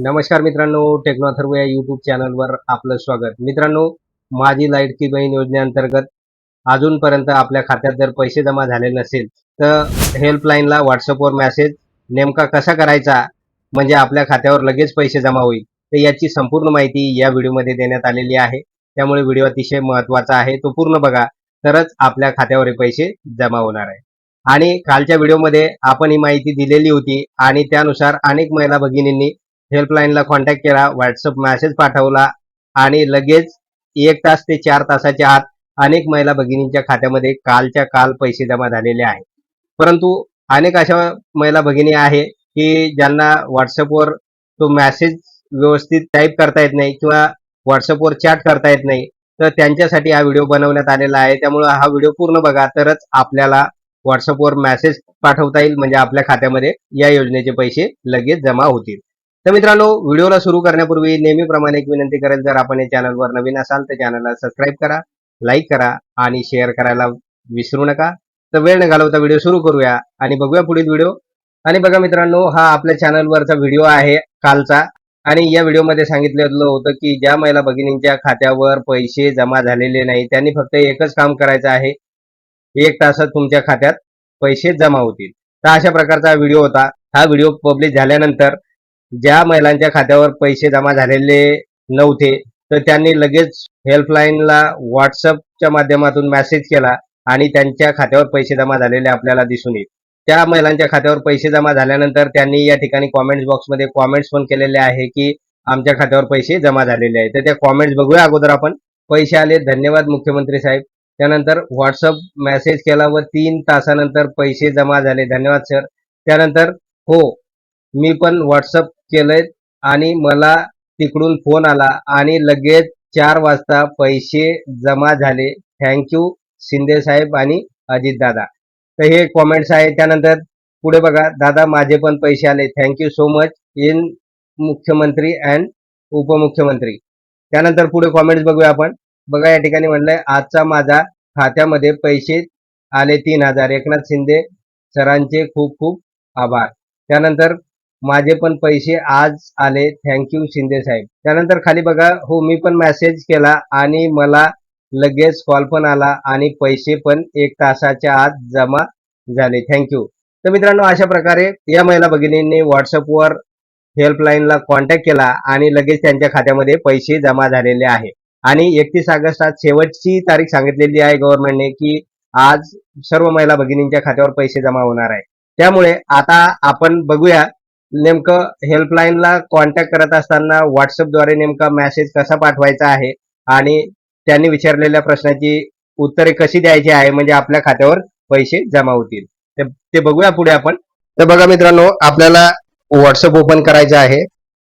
नमस्कार मित्रांनो टेक्नॉथर्व या युट्यूब चॅनलवर आपलं स्वागत. मित्रांनो माझी लाइट की बहीण योजनेअंतर्गत अजूनपर्यंत आपल्या खात्यात जर पैसे जमा झाले नसेल तर हेल्पलाईनला व्हॉट्सअपवर मेसेज नेमका कसा करायचा? म्हणजे आपल्या खात्यावर लगेच पैसे जमा होईल. तर याची संपूर्ण माहिती या व्हिडिओमध्ये देण्यात आलेली आहे. त्यामुळे व्हिडिओ अतिशय महत्त्वाचा आहे. तो पूर्ण बघा. तरच आपल्या खात्यावर हे पैसे जमा होणार आहे. आणि कालच्या व्हिडिओमध्ये आपण ही माहिती दिलेली होती आणि त्यानुसार अनेक महिला भगिनींनी हेल्पलाईनला कॉन्टॅक्ट केला व्हॉट्सअप मेसेज पाठवला आणि लगेच एक तास ते चार तासाच्या आत अनेक महिला भगिनींच्या खात्यामध्ये कालच्या काल पैसे जमा झालेले आहेत. परंतु अनेक अशा महिला भगिनी आहे की ज्यांना व्हॉट्सअपवर तो मॅसेज व्यवस्थित टाईप करता येत नाही किंवा व्हॉट्सअपवर चॅट करता येत नाही तर त्यांच्यासाठी हा व्हिडिओ बनवण्यात आलेला आहे. त्यामुळे हा व्हिडिओ पूर्ण बघा तरच आपल्याला व्हॉट्सअपवर मेसेज पाठवता येईल म्हणजे आपल्या खात्यामध्ये या योजनेचे पैसे लगेच जमा होतील. तर मित्रांनो व्हिडिओला सुरू करण्यापूर्वी नेहमीप्रमाणे एक विनंती करेल जर आपण या चॅनलवर नवीन असाल तर चॅनलला सबस्क्राईब करा लाईक करा आणि शेअर करायला विसरू नका. तर वेळ न घालवता व्हिडिओ सुरू करूया आणि बघूया पुढील व्हिडिओ. आणि बघा मित्रांनो हा आपल्या चॅनलवरचा व्हिडिओ आहे कालचा. आणि या व्हिडिओमध्ये सांगितलेलं होतं की ज्या महिला भगिनींच्या खात्यावर पैसे जमा झालेले नाही त्यांनी फक्त एकच काम करायचं आहे. एक तासात तुमच्या खात्यात पैसे जमा होतील. तर अशा प्रकारचा व्हिडिओ होता. हा व्हिडिओ पब्लिश झाल्यानंतर ज्या महिलांच्या खात्यावर पैसे जमा झालेले नव्हते तर त्यांनी लगेच हेल्पलाईनला व्हॉट्सअपच्या माध्यमातून मेसेज केला आणि त्यांच्या खात्यावर पैसे जमा झालेले आपल्याला दिसून येईल. त्या महिलांच्या खात्यावर पैसे जमा झाल्यानंतर त्यांनी या ठिकाणी कॉमेंट्स बॉक्समध्ये कॉमेंट्स पण केलेले आहे की आमच्या खात्यावर पैसे जमा झालेले आहेत. तर त्या कॉमेंट्स बघूया अगोदर आपण. पैसे आले धन्यवाद मुख्यमंत्री साहेब. त्यानंतर व्हॉट्सअप मेसेज केला व तीन तासानंतर पैसे जमा झाले. धन्यवाद सर. त्यानंतर हो मी पण व्हॉट्सअप केलंय आणि मला तिकडून फोन आला आणि लगेच चार वाजता पैसे जमा झाले. थँक्यू शिंदे साहेब आणि अजित दादा. तर हे कॉमेंट्स आहे त्यानंतर पुढे बघा. दादा माझे पण पैसे आले. Thank you so much in मुख्यमंत्री अँड उपमुख्यमंत्री. त्यानंतर पुढे कॉमेंट्स बघूया आपण. बघा या ठिकाणी म्हणलंय आजचा माझा खात्यामध्ये पैसे आले तीन हजार. एकनाथ शिंदे सरांचे खूप खूप आभार. त्यानंतर माझे पण पैसे आज आले. थँक्यू शिंदे साहेब. त्यानंतर खाली बघा हो मी पण मेसेज केला आणि मला लगेच कॉल पण आला आणि पैसे पण एक तासाच्या आत जमा झाले. थँक्यू तर मित्रांनो अशा प्रकारे या महिला भगिनींनी व्हॉट्सअपवर हेल्पलाईनला कॉन्टॅक्ट केला आणि लगेच त्यांच्या खात्यामध्ये पैसे जमा झालेले आहे. आणि एकतीस ऑगस्ट शेवटची तारीख सांगितलेली आहे गव्हर्नमेंटने की आज सर्व महिला भगिनींच्या खात्यावर पैसे जमा होणार आहे. त्यामुळे आता आपण बघूया नेमकं हेल्पलाईनला कॉन्टॅक्ट करत असताना व्हॉट्सअपद्वारे नेमका मेसेज कसा पाठवायचा आहे? आणि त्यांनी विचारलेल्या प्रश्नाची उत्तरे कशी द्यायची आहे? म्हणजे आपल्या खात्यावर पैसे जमा होतील. ते- बघूया पुढे आपण. तर बघा मित्रांनो आपल्याला व्हॉट्सअप ओपन करायचं आहे.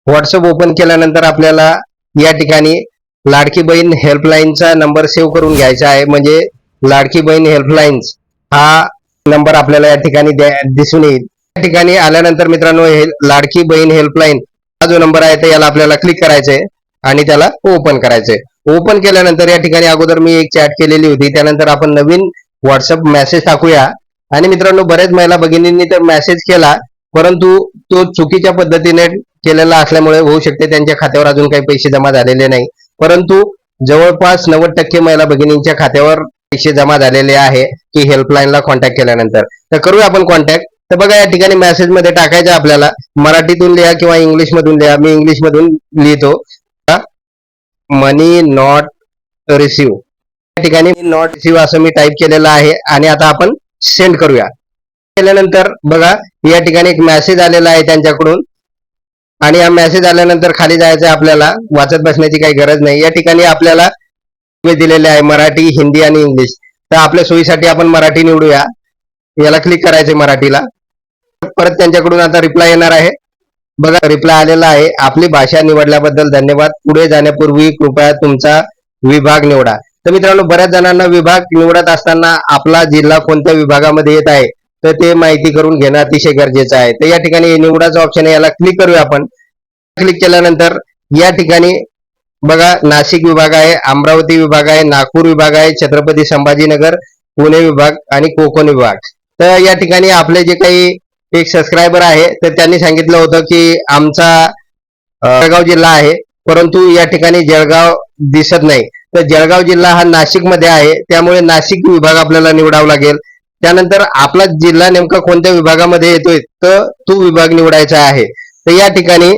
व्हॉट्सअप ओपन केल्यानंतर आपल्याला या ठिकाणी लाडकी बहीण हेल्पलाईनचा नंबर सेव्ह करून घ्यायचा आहे. म्हणजे लाडकी बहीण हेल्पलाईन्स हा नंबर आपल्याला या ठिकाणी द्या- दिसून येईल. या ठिकाणी आल्यानंतर मित्रांनो हे लाडकी बहीण हेल्पलाईन हा जो नंबर आहे तर याला आपल्याला क्लिक करायचंय आणि त्याला ओपन करायचंय. ओपन केल्यानंतर या ठिकाणी अगोदर मी एक चॅट केलेली होती. त्यानंतर आपण नवीन व्हॉट्सअप मेसेज टाकूया. आणि मित्रांनो बरेच महिला भगिनींनी तर मेसेज केला परंतु तो चुकीच्या पद्धतीने केलेला असल्यामुळे होऊ शकते. त्यांच्या खात्यावर अजून काही पैसे जमा झालेले नाही. परंतु जवळपास नव्वद टक्के महिला भगिनींच्या खात्यावर पैसे जमा झालेले आहे की हेल्पलाईनला कॉन्टॅक्ट केल्यानंतर. तर करूया आपण कॉन्टॅक्ट तर बघा या ठिकाणी मेसेजमध्ये टाकायचं आपल्याला. मराठीतून लिहा किंवा इंग्लिश मधून लिहा. मी इंग्लिश मधून लिहितो. मनी नॉट रिसिव्ह या ठिकाणी नॉट रिसिव्ह असं मी टाईप केलेलं आहे आणि आता आपण सेंड करूया. केल्यानंतर बघा या ठिकाणी एक मेसेज आलेला आहे त्यांच्याकडून. आणि हा मेसेज आल्यानंतर खाली जायचं आपल्याला. वाचत बसण्याची काही गरज नाही. या ठिकाणी आपल्याला दिलेले आहे मराठी हिंदी आणि इंग्लिश तर आपल्या सोयीसाठी आपण मराठी निवडूया. याला क्लिक करायचंय मराठीला. परत त्यांच्याकडून आता रिप्लाय येणार आहे. बघा रिप्लाय आलेला आहे. आपली भाषा निवडल्याबद्दल धन्यवाद. पुढे जाण्यापूर्वी कृपया तुमचा विभाग निवडा. तर मित्रांनो बऱ्याच जणांना विभाग निवडत असताना आपला जिल्हा कोणत्या विभागामध्ये येत आहे तर ते माहिती करून घेणं अतिशय गरजेचं आहे. तर या ठिकाणी निवडाचा ऑप्शन आहे. याला क्लिक करूया आपण. क्लिक केल्यानंतर या ठिकाणी बघा नाशिक विभाग आहे अमरावती विभाग आहे नागपूर विभाग आहे छत्रपती संभाजीनगर पुणे विभाग आणि कोकण विभाग. तर या ठिकाणी आपले जे काही एक सबस्क्रायबर आहे तर त्यांनी सांगितलं होतं की आमचा जळगाव जिल्हा आहे परंतु या ठिकाणी जळगाव दिसत नाही. तर जळगाव जिल्हा हा नाशिकमध्ये आहे त्यामुळे नाशिक विभाग आपल्याला निवडावा लागेल. त्यानंतर आपला जिल्हा नेमका कोणत्या विभागामध्ये येतोय तर तो विभाग निवडायचा आहे. तर या ठिकाणी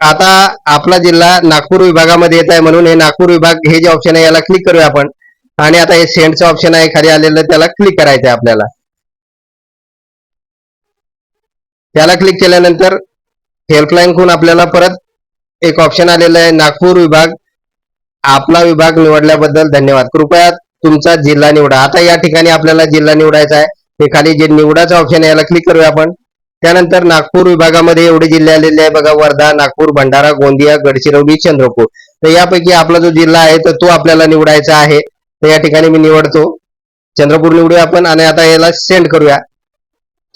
आता आपला जिल्हा नागपूर विभागामध्ये येत आहे म्हणून हे नागपूर विभाग हे जे ऑप्शन आहे याला क्लिक करूया आपण. आणि आता हे सेंडचं ऑप्शन आहे खाली आलेलं त्याला क्लिक करायचं आहे आपल्याला. त्याला क्लिक केल्यानंतर हेल्पलाईन खून आपल्याला परत एक ऑप्शन आलेलं आहे नागपूर विभाग. आपला विभाग निवडल्याबद्दल धन्यवाद. कृपया तुमचा जिल्हा निवडा. आता या ठिकाणी आपल्याला जिल्हा निवडायचा आहे. हे खाली जे निवडाचं ऑप्शन आहे याला क्लिक करूया आपण. त्यानंतर नागपूर विभागामध्ये एवढे जिल्हे आलेले आहे बघा वर्धा नागपूर भंडारा गोंदिया गडचिरोली चंद्रपूर. तर यापैकी आपला जो जिल्हा आहे तर तो आपल्याला निवडायचा आहे. तर या ठिकाणी मी निवडतो. चंद्रपूर निवडूया आपण आणि आता याला सेंड करूया.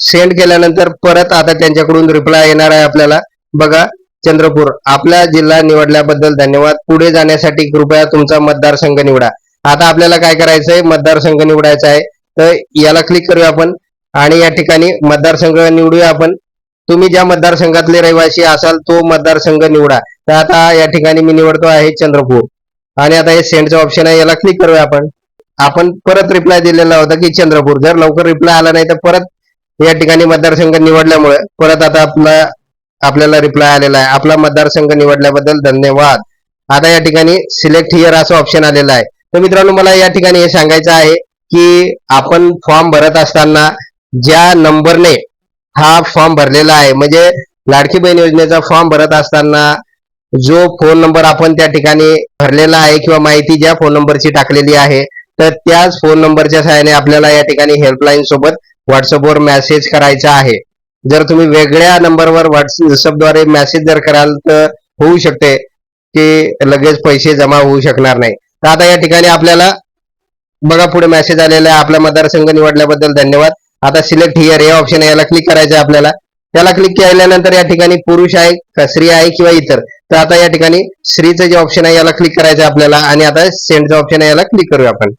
सेंड केल्यानंतर परत आता त्यांच्याकडून रिप्लाय येणार आहे आपल्याला. बघा चंद्रपूर आपला जिल्हा निवडल्याबद्दल धन्यवाद. पुढे जाण्यासाठी कृपया तुमचा मतदारसंघ निवडा. आता आपल्याला काय करायचंय? मतदारसंघ निवडायचा आहे. तर याला क्लिक करूया आपण आणि या ठिकाणी मतदारसंघ निवडूया आपण. तुम्ही ज्या मतदारसंघातले रहिवासी असाल तो मतदारसंघ निवडा. तर आता या ठिकाणी मी निवडतो आहे चंद्रपूर. आणि आता हे सेंडचं ऑप्शन आहे याला क्लिक करूया आपण. आपण परत रिप्लाय दिलेला होता की चंद्रपूर. जर लवकर रिप्लाय आला नाही तर परत या ठिकाणी मतदारसंघ निवडल्यामुळे परत आता आपला आपल्याला रिप्लाय आलेला आहे. आपला मतदारसंघ निवडल्याबद्दल धन्यवाद. आता या ठिकाणी सिलेक्ट हिअर असं ऑप्शन आलेलं आहे. तर मित्रांनो मला या ठिकाणी हे सांगायचं आहे की आपण फॉर्म भरत असताना ज्या नंबरने हा फॉर्म भरलेला आहे म्हणजे लाडकी बहीण योजनेचा फॉर्म भरत असताना जो फोन नंबर आपण त्या ठिकाणी भरलेला आहे किंवा माहिती ज्या फोन नंबरची टाकलेली आहे तर त्याच फोन नंबरच्या सहाय्याने आपल्याला या ठिकाणी हेल्पलाईन सोबत व्हॉट्सअपवर मेसेज करायचा आहे. जर तुम्ही वेगळ्या नंबरवर व्हॉट्सअपद्वारे मेसेज जर कराल तर होऊ शकते की लगेच पैसे जमा होऊ शकणार नाही. तर आता या ठिकाणी आपल्याला बघा पुढे मेसेज आलेला आहे. आपला मतदारसंघ निवडल्याबद्दल धन्यवाद. आता सिलेक्ट हिअर हे ऑप्शन याला क्लिक करायचं आपल्याला. त्याला क्लिक केल्यानंतर या ठिकाणी पुरुष आहे का स्त्री आहे किंवा इतर. तर आता या ठिकाणी स्त्रीचं जे ऑप्शन आहे याला क्लिक करायचं आपल्याला. आणि आता सेंडचं ऑप्शन आहे याला क्लिक करूया आपण.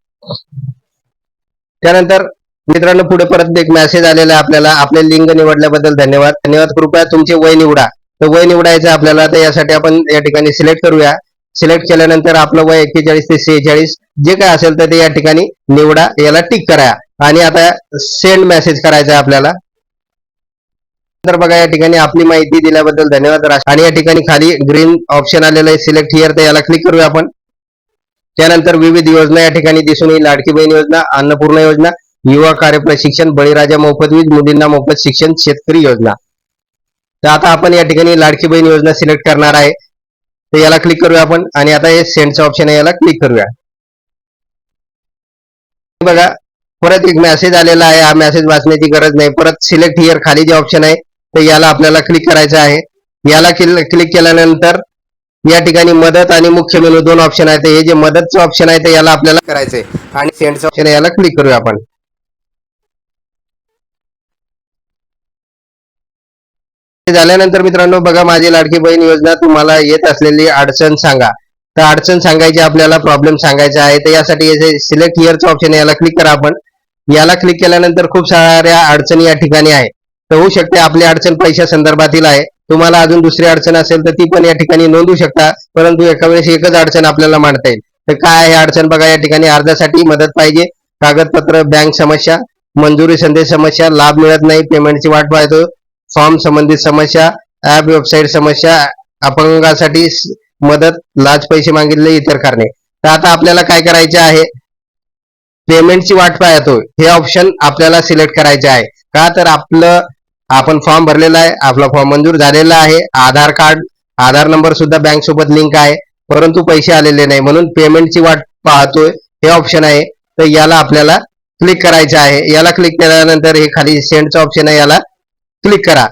त्यानंतर मित्रांनो पुढे परत एक मेसेज आलेला आहे आपल्याला. आपले लिंग निवडल्याबद्दल धन्यवाद. धन्यवाद. कृपया तुमचे वय निवडा. तर वय निवडायचं आपल्याला. तर यासाठी आपण या ठिकाणी सिलेक्ट करूया. सिलेक्ट केल्यानंतर आपलं वय एक्केचाळीस ते सेहेचाळीस जे काय असेल तर ते या ठिकाणी निवडा. याला टिक करा. आणि आता सेंड मेसेज करायचा आहे आपल्याला. तर बघा या ठिकाणी आपली माहिती दिल्याबद्दल धन्यवाद. आणि या ठिकाणी खाली ग्रीन ऑप्शन आलेलं आहे. सिलेक्ट हिअर तर याला क्लिक करूया आपण. त्यानंतर विविध योजना या ठिकाणी दिसून येईल. लाडकी बहीण योजना अन्नपूर्णा योजना युवा कार्य प्रशिक्षण बळीराजा मोफत वीज मुलींना मोफत शिक्षण शेतकरी योजना. तर आता आपण या ठिकाणी लाडकी बहीण योजना सिलेक्ट करणार आहे. तर याला क्लिक करूया आपण आणि आता हे सेंडचं ऑप्शन आहे याला क्लिक करूया. बघा परत एक मेसेज आलेला आहे. हा मेसेज वाचण्याची गरज नाही. परत सिलेक्ट हिअर खाली जे ऑप्शन आहे तर याला आपल्याला क्लिक करायचं आहे. याला क्लिक केल्यानंतर या ठिकाणी मदत आणि मुख्य मेनू दोन ऑप्शन आहेत. हे जे मदतचं ऑप्शन आहे ते याला आपल्याला करायचंय. आणि सेंडचं ऑप्शन याला क्लिक करूया आपण. झाल्यानंतर मित्रांनो बघा माझी लाडकी बहीण योजना तुम्हाला येत असलेली अडचण सांगा. तर अडचण सांगायची आपल्याला प्रॉब्लेम सांगायचा आहे. तर यासाठी सिलेक्ट इयरचं ऑप्शन आहे याला क्लिक करा आपण. याला क्लिक केल्यानंतर खूप साऱ्या अडचणी या ठिकाणी आहे. तर होऊ शकते आपली अडचण पैशा संदर्भातील आहे. तुम्हाला अजून दुसरी अडचण असेल तर ती पण या ठिकाणी नोंदवू शकता. परंतु एका वेळेस एकच अडचण आपल्याला मांडता येईल. तर काय आहे अडचण? बघा या ठिकाणी अर्जासाठी मदत पाहिजे. कागदपत्र बँक समस्या मंजुरी संदेश समस्या लाभ मिळत नाही पेमेंटची वाट पाहतो. फॉर्म संबंधित समस्या ऍप वेबसाईट समस्या अपंगासाठी मदत लाच पैसे मागितले इतर कारणे. तर आता आपल्याला काय करायचे आहे? पेमेंटची वाट पाहतो हे ऑप्शन आपल्याला सिलेक्ट करायचे आहे. का? तर आपलं आपण फॉर्म भरलेला आहे. आपला फॉर्म मंजूर झालेला आहे. आधार कार्ड आधार नंबर सुद्धा बँक सोबत लिंक आहे. परंतु पैसे आलेले नाही. म्हणून पेमेंटची वाट पाहतोय. हे ऑप्शन आहे. तर याला आपल्याला क्लिक करायचं आहे. याला क्लिक केल्यानंतर हे खाली सेंडचं ऑप्शन आहे. याला क्लिक करा.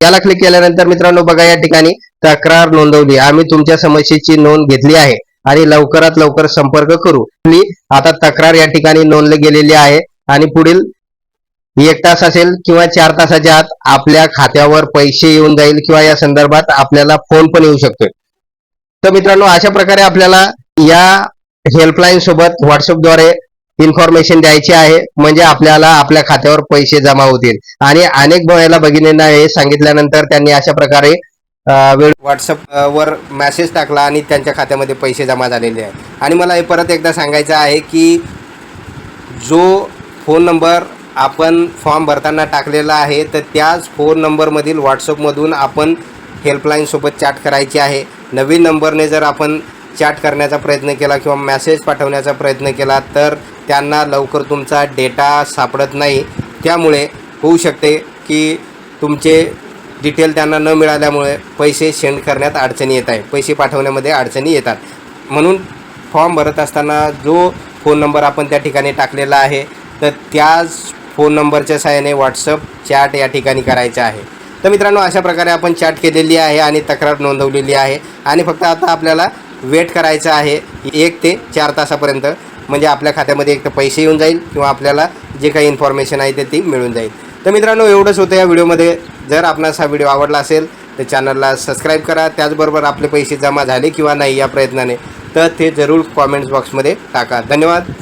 याला क्लिक केल्यानंतर मित्रांनो बघा या ठिकाणी तक्रार नोंदवली. आम्ही तुमच्या समस्येची नोंद घेतली आहे आणि लवकरात लवकर संपर्क करू. मी आता तक्रार या ठिकाणी नोंदली गेलेली आहे आणि पुढील एक तास असेल किंवा चार तासाच्या आत आपल्या खात्यावर पैसे येऊन जाईल किंवा या संदर्भात आपल्याला फोन पण येऊ शकतोय. तर मित्रांनो अशा प्रकारे आपल्याला या हेल्पलाईन सोबत व्हॉट्सअपद्वारे इन्फॉर्मेशन द्यायची आहे म्हणजे आपल्याला आपल्या खात्यावर पैसे जमा होतील. आणि अनेक भयाला भगिनींना हे सांगितल्यानंतर त्यांनी अशा प्रकारे वेळ व्हॉट्सअप वर मेसेज टाकला आणि त्यांच्या खात्यामध्ये पैसे जमा झालेले आहे आणि मला हे परत एकदा सांगायचं आहे की जो फोन नंबर आपण फॉर्म भरताना टाकलेला आहे तर त्याच फोन नंबरमधील व्हॉट्सअपमधून आपण हेल्पलाईनसोबत चॅट करायची आहे. नवीन नंबरने जर आपण चॅट करण्याचा प्रयत्न केला किंवा मेसेज पाठवण्याचा प्रयत्न केला तर त्यांना लवकर तुमचा डेटा सापडत नाही. त्यामुळे होऊ शकते की तुमचे डिटेल त्यांना न मिळाल्यामुळे पैसे सेंड करण्यात अडचणी येत आहे पैसे पाठवण्यामध्ये अडचणी येतात. म्हणून फॉर्म भरत असताना जो फोन नंबर आपण त्या ठिकाणी टाकलेला आहे तर त्याच फोन नंबरच्या सहाय्याने व्हॉट्सअप चॅट या ठिकाणी करायचं आहे. तर मित्रांनो अशा प्रकारे आपण चॅट केलेली आहे आणि तक्रार नोंदवलेली आहे. आणि फक्त आता आपल्याला वेट करायचं आहे. एक ते चार तासापर्यंत. म्हणजे आपल्या खात्यामध्ये एक तर पैसे येऊन जाईल किंवा आपल्याला जे काही इन्फॉर्मेशन आहे ते ती मिळून जाईल. तर मित्रांनो एवढंच होतं या व्हिडिओमध्ये. जर आपणास हा व्हिडिओ आवडला असेल तर चॅनलला सबस्क्राईब करा. त्याचबरोबर आपले पैसे जमा झाले किंवा नाही या प्रयत्नाने तर ते जरूर कॉमेंट्स बॉक्समध्ये टाका. धन्यवाद.